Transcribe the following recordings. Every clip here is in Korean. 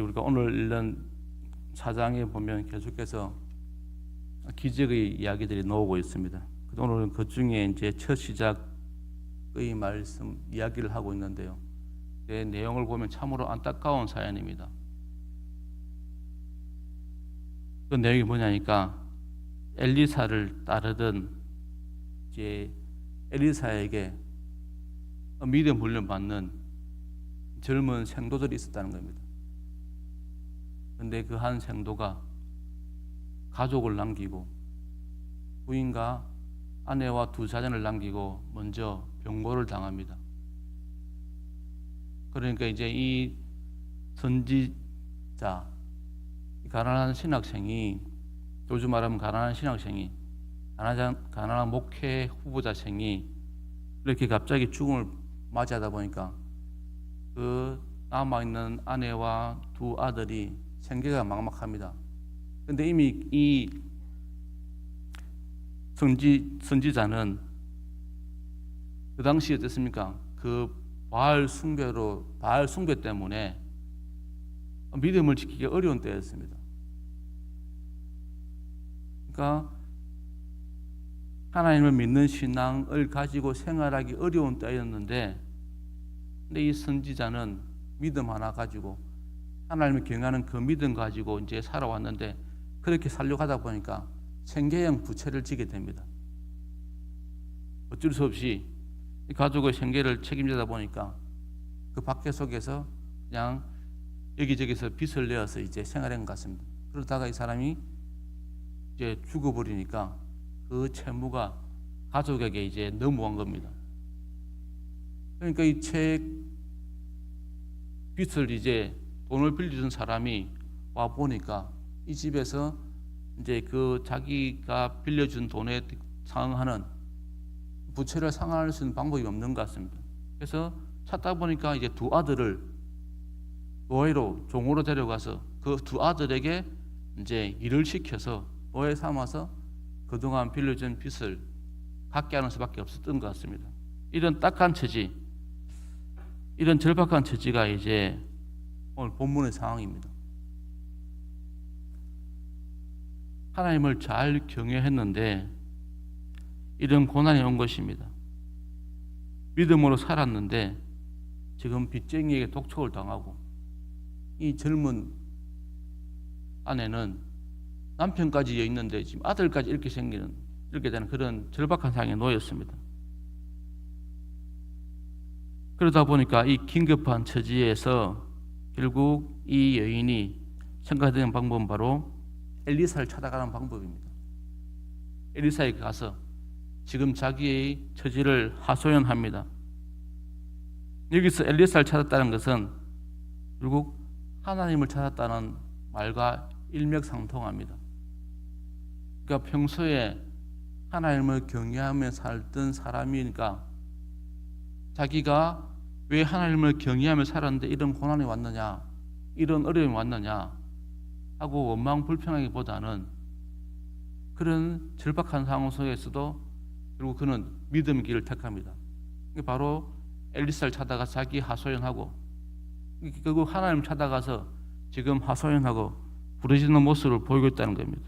우리가 오늘 읽는 사장에 보면 계속해서 기적의 이야기들이 나오고 있습니다. 오늘은 그 중에 이제 첫 시작의 말씀 이야기를 하고 있는데요. 내 내용을 보면 참으로 안타까운 사연입니다. 그 내용이 뭐냐니까 엘리사를 따르던 이제 엘리사에게 믿음 훈련 받는 젊은 생도들이 있었다는 겁니다. 근데 그 한 생도가 가족을 남기고 부인과 아내와 두 자녀를 남기고 먼저 병고를 당합니다. 그러니까 이제 이 선지자 이 가난한 신학생이 요즘 말하면 가난한 신학생이 가난한, 가난한 목회 후보자생이 이렇게 갑자기 죽음을 맞이하다 보니까 그 남아 있는 아내와 두 아들이 생계가 막막합니다. 근데 이미 이 선지 선지자는 그 당시 어땠습니까? 그 바알 숭배로 바알 숭배 때문에 믿음을 지키기 어려운 때였습니다. 그러니까 하나님을 믿는 신앙을 가지고 생활하기 어려운 때였는데 근데 이 선지자는 믿음 하나 가지고 하나님을 경외하는 그 믿음 가지고 이제 살아왔는데 그렇게 살려고 하다 보니까 생계형 부채를 지게 됩니다. 어쩔 수 없이 이 가족의 생계를 책임지다 보니까 그 밖에 속에서 그냥 여기저기서 빚을 내어서 이제 생활한 것 같습니다. 그러다가 이 사람이 이제 죽어버리니까 그 채무가 가족에게 이제 넘어간 겁니다. 그러니까 이 채 빚을 이제 돈을 빌려준 사람이 와 보니까 이 집에서 이제 그 자기가 빌려준 돈에 상응하는 부채를 상환할 수 있는 방법이 없는 것 같습니다. 그래서 찾다 보니까 이제 두 아들을 노예로 종으로 데려가서 그 두 아들에게 이제 일을 시켜서 노예 삼아서 그동안 빌려준 빚을 갚게 하는 수밖에 없었던 것 같습니다. 이런 딱한 처지, 이런 절박한 처지가 이제 오늘 본문의 상황입니다. 하나님을 잘 경외했는데 이런 고난이 온 것입니다. 믿음으로 살았는데 지금 빚쟁이에게 독촉을 당하고 이 젊은 아내는 남편까지 여 있는데 지금 아들까지 이렇게 생기는 이렇게 되는 그런 절박한 상황에 놓였습니다. 그러다 보니까 이 긴급한 처지에서 결국 이 여인이 생각되는 방법은 바로 엘리사를 찾아가는 방법입니다. 엘리사에게 가서 지금 자기의 처지를 하소연합니다. 여기서 엘리사를 찾았다는 것은 결국 하나님을 찾았다는 말과 일맥상통합니다. 그러니까 평소에 하나님을 경외하며 살던 사람이니까 자기가 왜 하나님을 경외하며 살았는데 이런 고난이 왔느냐, 이런 어려움이 왔느냐 하고 원망 불평하기보다는 그런 절박한 상황 속에서도 결국 그는 믿음의 길을 택합니다. 바로 엘리사를 찾아가 자기 하소연하고 결국 하나님 찾아가서 지금 하소연하고 부르짖는 모습을 보이고 있다는 겁니다.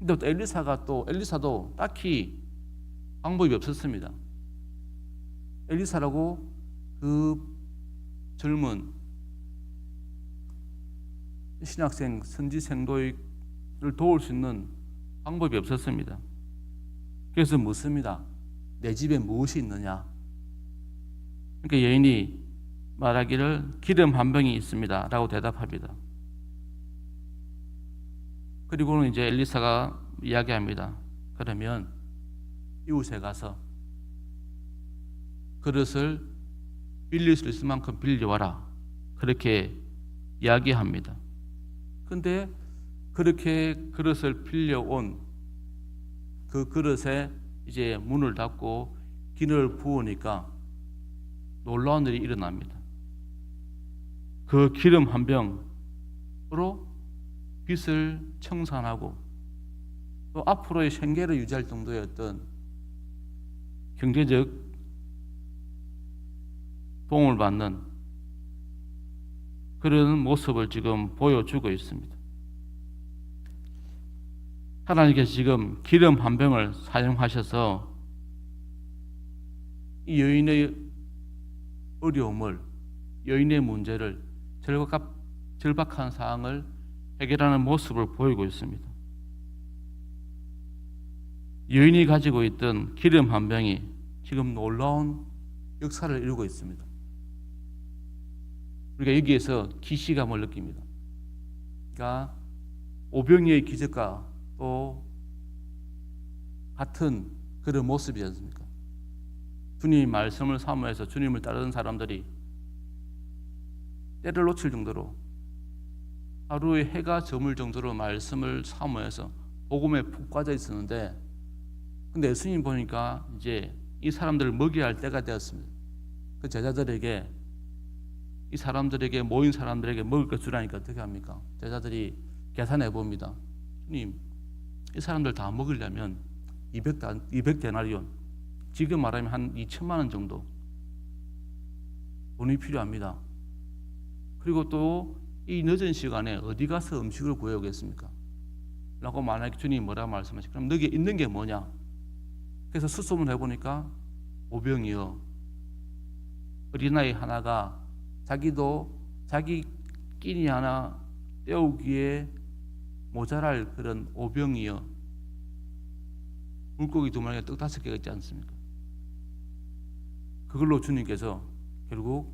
근데 또 엘리사가 또 엘리사도 딱히 방법이 없었습니다. 엘리사라고 그 젊은 신학생 선지 생도를 도울 수 있는 방법이 없었습니다. 그래서 묻습니다. 내 집에 무엇이 있느냐? 그러니까 여인이 말하기를 기름 한 병이 있습니다 라고 대답합니다. 그리고는 이제 엘리사가 이야기합니다. 그러면 이웃에 가서 그릇을 빌릴 수 있을 만큼 빌려와라. 그렇게 이야기합니다. 근데 그렇게 그릇을 빌려온 그 그릇에 이제 문을 닫고 기름을 부으니까 놀라운 일이 일어납니다. 그 기름 한 병으로 빚을 청산하고 또 앞으로의 생계를 유지할 어떤 경제적 도움을 받는 그런 모습을 지금 보여주고 있습니다. 하나님께서 지금 기름 한 병을 사용하셔서 이 여인의 어려움을 여인의 문제를 절박, 절박한 상황을 해결하는 모습을 보이고 있습니다. 여인이 가지고 있던 기름 한 병이 지금 놀라운 역사를 이루고 있습니다. 우리가 여기에서 기시감을 느낍니다. 그러니까 오병이의 기적과 또 같은 그런 모습이지 않습니까? 주님 말씀을 사모해서 주님을 따르는 사람들이 때를 놓칠 정도로 하루에 해가 저물 정도로 말씀을 사모해서 복음에 푹 빠져 있었는데 근데 예수님 보니까 이제 이 사람들을 먹여야 할 때가 되었습니다. 그 제자들에게 이 사람들에게 모인 사람들에게 먹을 것 주라니까 어떻게 합니까? 제자들이 계산해 봅니다. 주님, 이 사람들 다 먹으려면 200, 200데나리온, 지금 말하면 한 2천만 원 정도 돈이 필요합니다. 그리고 또 이 늦은 시간에 어디 가서 음식을 구해오겠습니까? 라고 만약에 주님이 뭐라 말씀하시 그럼 너게 있는 게 뭐냐? 그래서 수소문 해보니까 오병이요. 어린아이 하나가 자기도 자기 끼니 하나 때우기에 모자랄 그런 오병이요. 물고기 두 마리에 떡 다섯 개가 있지 않습니까? 그걸로 주님께서 결국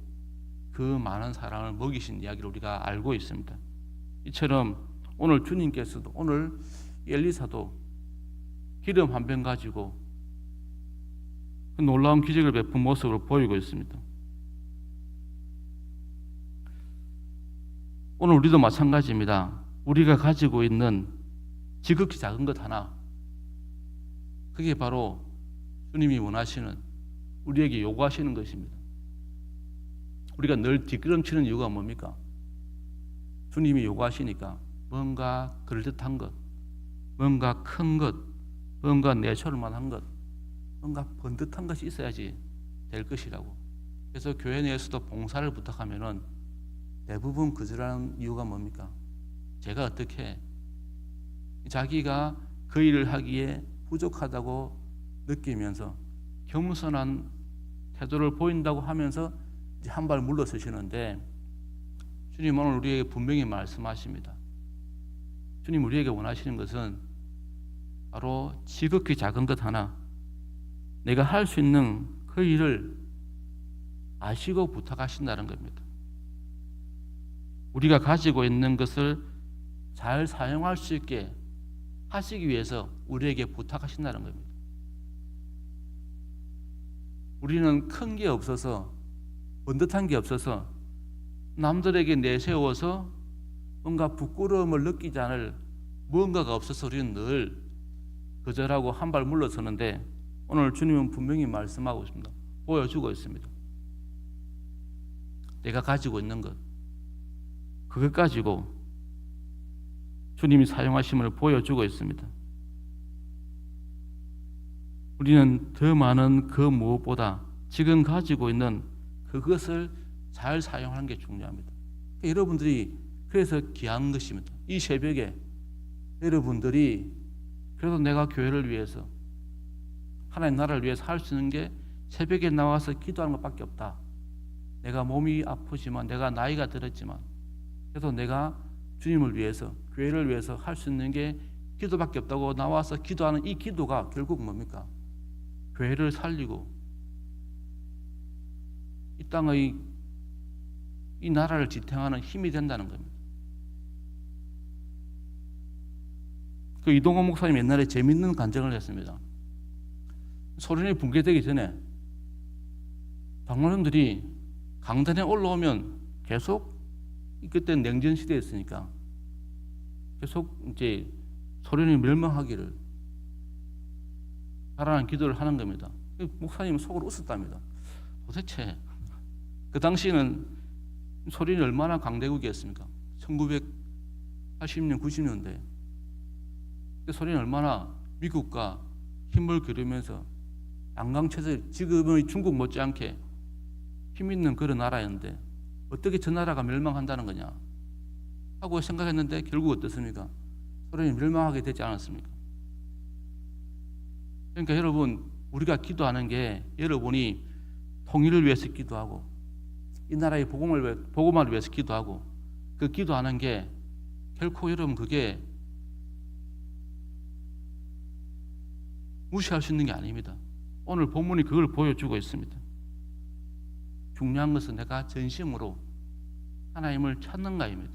그 많은 사랑을 먹이신 이야기를 우리가 알고 있습니다. 이처럼 오늘 주님께서도 오늘 엘리사도 기름 한 병 가지고 그 놀라운 기적을 베푼 모습을 보이고 있습니다. 오늘 우리도 마찬가지입니다. 우리가 가지고 있는 지극히 작은 것 하나, 그게 바로 주님이 원하시는 우리에게 요구하시는 것입니다. 우리가 늘 뒷걸음치는 이유가 뭡니까? 주님이 요구하시니까 뭔가 그럴듯한 것, 뭔가 큰 것, 뭔가 내초를 만한 것, 뭔가 번듯한 것이 있어야지 될 것이라고. 그래서 교회 내에서도 봉사를 부탁하면은 대부분 거절하는 이유가 뭡니까? 제가 어떻게 자기가 그 일을 하기에 부족하다고 느끼면서 겸손한 태도를 보인다고 하면서 한발 물러서시는데 주님 오늘 우리에게 분명히 말씀하십니다. 주님 우리에게 원하시는 것은 바로 지극히 작은 것 하나 내가 할 수 있는 그 일을 아시고 부탁하신다는 겁니다. 우리가 가지고 있는 것을 잘 사용할 수 있게 하시기 위해서 우리에게 부탁하신다는 겁니다. 우리는 큰 게 없어서 번듯한 게 없어서 남들에게 내세워서 뭔가 부끄러움을 느끼지 않을 무언가가 없어서 우리는 늘 거절하고 한 발 물러서는데 오늘 주님은 분명히 말씀하고 있습니다. 보여주고 있습니다. 내가 가지고 있는 것 그것 가지고 주님이 사용하심을 보여주고 있습니다. 우리는 더 많은 그 무엇보다 지금 가지고 있는 그것을 잘 사용하는 게 중요합니다. 여러분들이 그래서 귀한 것입니다. 이 새벽에 여러분들이 그래도 내가 교회를 위해서 하나님 나라를 위해서 할 수 있는 게 새벽에 나와서 기도하는 것밖에 없다. 내가 몸이 아프지만 내가 나이가 들었지만 그래도 내가 주님을 위해서 교회를 위해서 할 수 있는 게 기도밖에 없다고 나와서 기도하는 이 기도가 결국 뭡니까? 교회를 살리고 이 땅의 이 나라를 지탱하는 힘이 된다는 겁니다. 그 이동호 목사님 옛날에 재밌는 간증을 했습니다. 소련이 붕괴되기 전에 방문원들이 강단에 올라오면 계속 그때 냉전 시대였으니까 계속 이제 소련이 멸망하기를 바라는 기도를 하는 겁니다. 목사님은 속으로 웃었답니다. 도대체 그 당시에는 소련이 얼마나 강대국이었습니까? 1980년, 90년대. 소련이 얼마나 미국과 힘을 기르면서 양강체제 지금의 중국 못지않게 힘 있는 그런 나라였는데 어떻게 저 나라가 멸망한다는 거냐 하고 생각했는데 결국 어떻습니까? 소련이 멸망하게 되지 않았습니까? 그러니까 여러분 우리가 기도하는 게 여러분이 통일을 위해서 기도하고 이 나라의 복음을 복음화를 위해서 기도하고 그 기도하는 게 결코 여러분 그게 무시할 수 있는 게 아닙니다. 오늘 본문이 그걸 보여주고 있습니다. 중요한 것은 내가 전심으로 하나님을 찾는가입니다.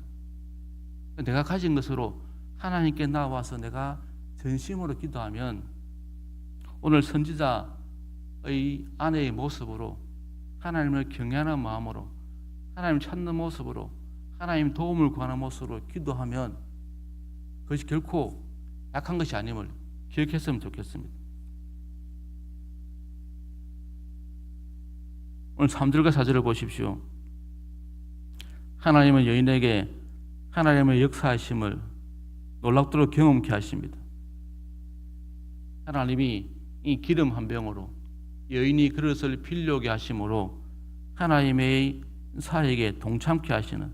내가 가진 것으로 하나님께 나와서 내가 전심으로 기도하면 오늘 선지자의 아내의 모습으로 하나님을 경외하는 마음으로 하나님 찾는 모습으로 하나님 도움을 구하는 모습으로 기도하면 그것이 결코 약한 것이 아님을 기억했으면 좋겠습니다. 오늘 3절과 4절을 보십시오. 하나님은 여인에게 하나님의 역사하심을 놀랍도록 경험케 하십니다. 하나님이 이 기름 한 병으로 여인이 그릇을 빌려오게 하심으로 하나님의 사에게 동참케 하시는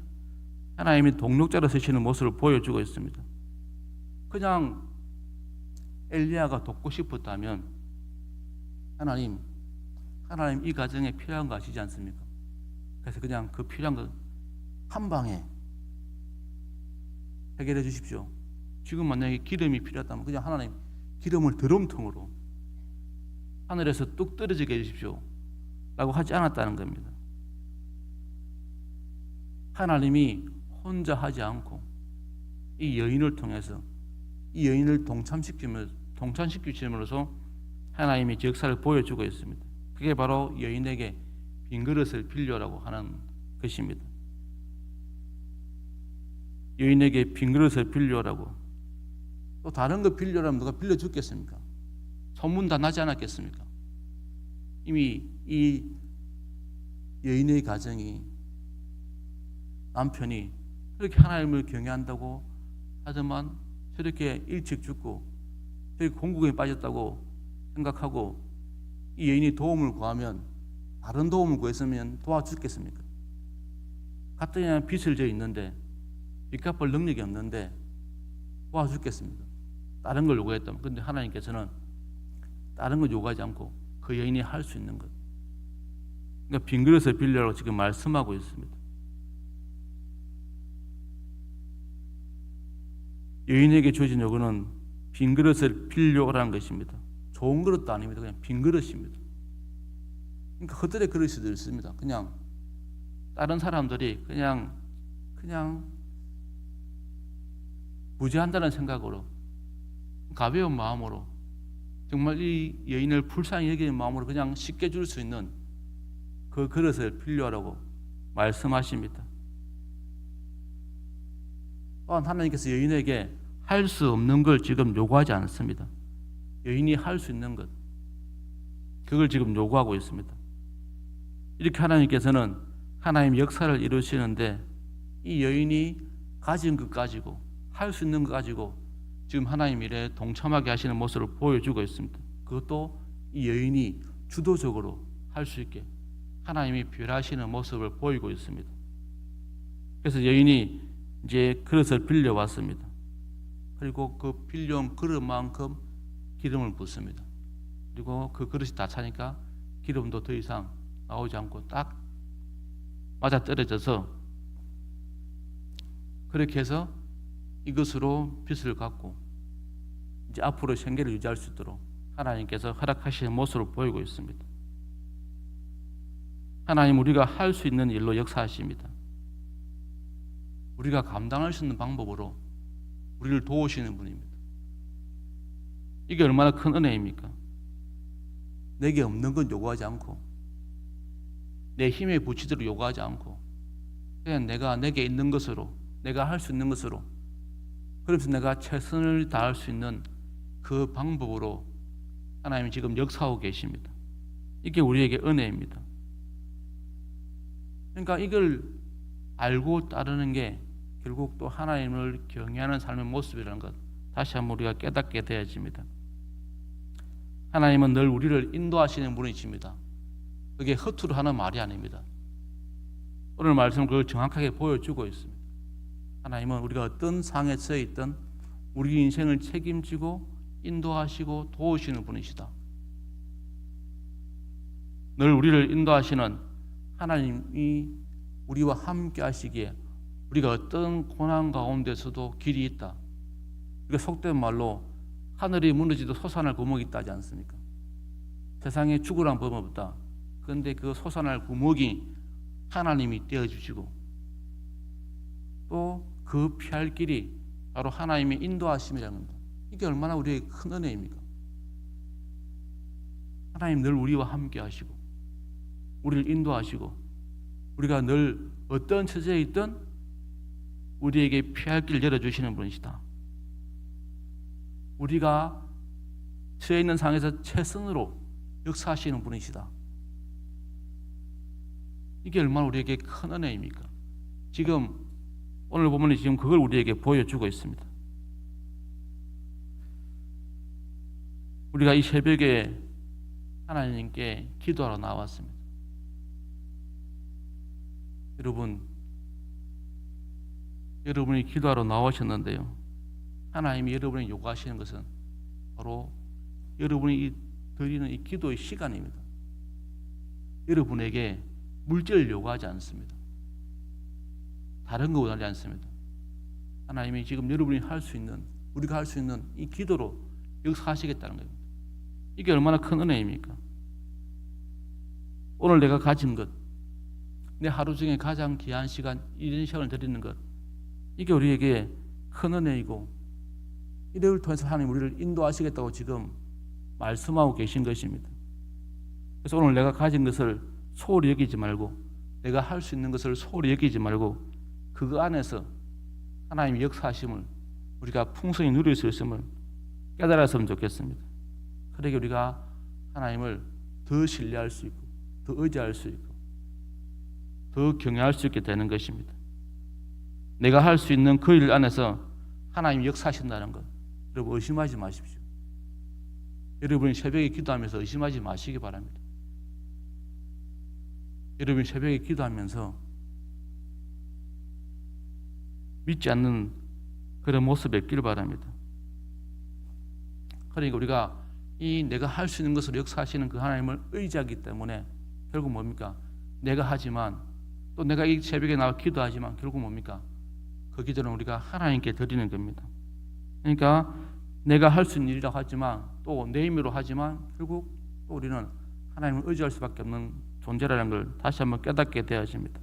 하나님이 동력자로 서시는 모습을 보여주고 있습니다. 그냥 엘리야가 돕고 싶었다면 하나님 하나님 이 가정에 필요한 거 아시지 않습니까? 그래서 그냥 그 필요한 거 한 방에 해결해 주십시오. 지금 만약에 기름이 필요하다면 그냥 하나님 기름을 드럼통으로 하늘에서 뚝 떨어지게 해주십시오. 라고 하지 않았다는 겁니다. 하나님이 혼자 하지 않고 이 여인을 통해서 이 여인을 동참시키며 동참시키심으로써 하나님이 역사를 보여주고 있습니다. 그게 바로 여인에게 빈 그릇을 빌려라고 하는 것입니다. 여인에게 빈 그릇을 빌려라고 또 다른 거 빌려라면 누가 빌려 주겠습니까? 소문 다 나지 않았겠습니까? 이미 이 여인의 가정이 남편이 그렇게 하나님을 경외한다고 하지만 저렇게 일찍 죽고 저렇게 공국에 빠졌다고 생각하고 이 여인이 도움을 구하면 다른 도움을 구했으면 도와주겠습니까? 갔더니 빚을 져 있는데 빚 갚을 능력이 없는데 도와주겠습니까? 다른 걸 요구했다면 근데 하나님께서는 다른 걸 요구하지 않고 그 여인이 할 수 있는 것 그러니까 빈 그릇을 빌려라고 지금 말씀하고 있습니다. 여인에게 주어진 요구는 빈 그릇을 빌려라는 것입니다. 좋은 그릇도 아닙니다. 그냥 빈 그릇입니다. 그러니까 헛들의 그릇이 있습니다. 그냥 다른 사람들이 그냥 그냥 무지한다는 생각으로 가벼운 마음으로 정말 이 여인을 불쌍히 여기는 마음으로 그냥 쉽게 줄 수 있는 그 그릇을 필요하라고 말씀하십니다. 또한 하나님께서 여인에게 할 수 없는 걸 지금 요구하지 않습니다. 여인이 할 수 있는 것 그걸 지금 요구하고 있습니다. 이렇게 하나님께서는 하나님 역사를 이루시는데 이 여인이 가진 것 가지고 할 수 있는 것 가지고 지금 하나님 일에 동참하게 하시는 모습을 보여주고 있습니다. 그것도 이 여인이 주도적으로 할 수 있게 하나님이 별하시는 모습을 보이고 있습니다. 그래서 여인이 이제 그릇을 빌려 왔습니다. 그리고 그 빌려온 그릇만큼 기름을 붓습니다. 그리고 그 그릇이 다 차니까 기름도 더 이상 나오지 않고 딱 맞아 떨어져서 그렇게 해서 이것으로 빚을 갚고 이제 앞으로 생계를 유지할 수 있도록 하나님께서 허락하시는 모습을 보이고 있습니다. 하나님 우리가 할 수 있는 일로 역사하십니다. 우리가 감당할 수 있는 방법으로 우리를 도우시는 분입니다. 이게 얼마나 큰 은혜입니까? 내게 없는 건 요구하지 않고 내 힘에 부치도록 요구하지 않고 그냥 내가 내게 있는 것으로 내가 할 수 있는 것으로 그러면서 내가 최선을 다할 수 있는 그 방법으로 하나님이 지금 역사하고 계십니다. 이게 우리에게 은혜입니다. 그러니까 이걸 알고 따르는 게 결국 또 하나님을 경외하는 삶의 모습이라는 것 다시 한번 우리가 깨닫게 되어집니다. 하나님은 늘 우리를 인도하시는 분이십니다. 그게 허투루 하는 말이 아닙니다. 오늘 말씀 그걸 정확하게 보여주고 있습니다. 하나님은 우리가 어떤 상에 처해 있든 우리 인생을 책임지고 인도하시고 도우시는 분이시다. 늘 우리를 인도하시는 하나님이 우리와 함께 하시기에 우리가 어떤 고난 가운데서도 길이 있다. 우리가 속된 말로 하늘이 무너지도 솟아날 구멍이 있다 하지 않습니까? 세상에 죽으란 법 없다. 그런데 그 솟아날 구멍이 하나님이 떼어주시고 또 그 피할 길이 바로 하나님의 인도하심이라는 겁니다. 이게 얼마나 우리에게 큰 은혜입니까? 하나님 늘 우리와 함께 하시고 우리를 인도하시고 우리가 늘 어떤 처지에 있든 우리에게 피할 길을 열어주시는 분이시다. 우리가 처해 있는 상에서 최선으로 역사하시는 분이시다. 이게 얼마나 우리에게 큰 은혜입니까? 지금 오늘 보면 지금 그걸 우리에게 보여주고 있습니다. 우리가 이 새벽에 하나님께 기도하러 나왔습니다. 여러분, 여러분이 기도하러 나오셨는데요. 하나님이 여러분이 요구하시는 것은 바로 여러분이 이 드리는 이 기도의 시간입니다. 여러분에게 물질을 요구하지 않습니다. 다른 거 원하지 않습니다. 하나님이 지금 여러분이 할 수 있는 우리가 할 수 있는 이 기도로 역사하시겠다는 겁니다. 이게 얼마나 큰 은혜입니까? 오늘 내가 가진 것, 내 하루 중에 가장 귀한 시간, 이런 시간을 드리는 것, 이게 우리에게 큰 은혜이고, 이를 통해서 하나님 우리를 인도하시겠다고 지금 말씀하고 계신 것입니다. 그래서 오늘 내가 가진 것을 소홀히 여기지 말고, 내가 할 수 있는 것을 소홀히 여기지 말고, 그 안에서 하나님의 역사하심을 우리가 풍성히 누릴 수 있음을 깨달았으면 좋겠습니다. 그러게 우리가 하나님을 더 신뢰할 수 있고, 더 의지할 수 있고, 더 경외할 수 있게 되는 것입니다. 내가 할 수 있는 그 일 안에서 하나님 역사하신다는 것, 여러분 의심하지 마십시오. 여러분이 새벽에 기도하면서 의심하지 마시기 바랍니다. 여러분이 새벽에 기도하면서 믿지 않는 그런 모습이 없기를 바랍니다. 그러니까 우리가 이 내가 할 수 있는 것을 역사하시는 그 하나님을 의지하기 때문에 결국 뭡니까? 내가 하지만 또 내가 이 새벽에 나와 기도하지만 결국 뭡니까? 그 기도는 우리가 하나님께 드리는 겁니다. 그러니까 내가 할 수 있는 일이라고 하지만 또 내 힘으로 하지만 결국 또 우리는 하나님을 의지할 수밖에 없는 존재라는 걸 다시 한번 깨닫게 되어집니다.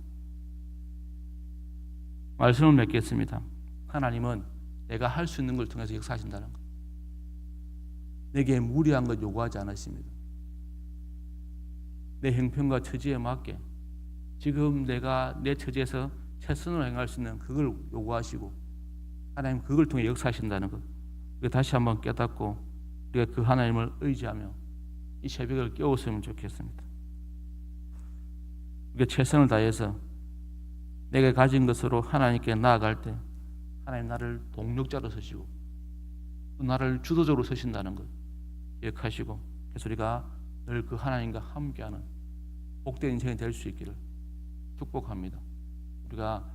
말씀을 맺겠습니다. 하나님은 내가 할 수 있는 걸 통해서 역사하신다는 것. 내게 무리한 것 요구하지 않으십니다. 내 형편과 처지에 맞게 지금 내가 내 처지에서 최선으로 행할 수 있는 그걸 요구하시고 하나님 그걸 통해 역사하신다는 것. 다시 한번 깨닫고 우리가 그 하나님을 의지하며 이 새벽을 깨웠으면 좋겠습니다. 우리가 최선을 다해서 내가 가진 것으로 하나님께 나아갈 때 하나님 나를 동력자로 서시고 또 나를 주도적으로 서신다는 것 기억하시고 그래서 우리가 늘 그 하나님과 함께하는 복된 인생이 될 수 있기를 축복합니다. 우리가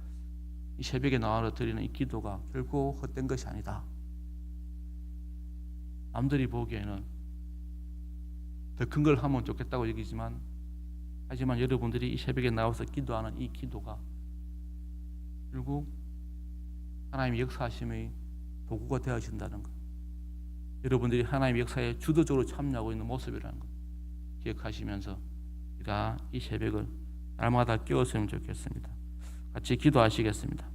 이 새벽에 나와서 드리는 이 기도가 결코 헛된 것이 아니다. 남들이 보기에는 더 큰 걸 하면 좋겠다고 여기지만 하지만 여러분들이 이 새벽에 나와서 기도하는 이 기도가 결국 하나님의 역사하심의 도구가 되어진다는 것. 여러분들이 하나님의 역사에 주도적으로 참여하고 있는 모습이라는 것 기억하시면서 이 새벽을 날마다 깨웠으면 좋겠습니다. 같이 기도하시겠습니다.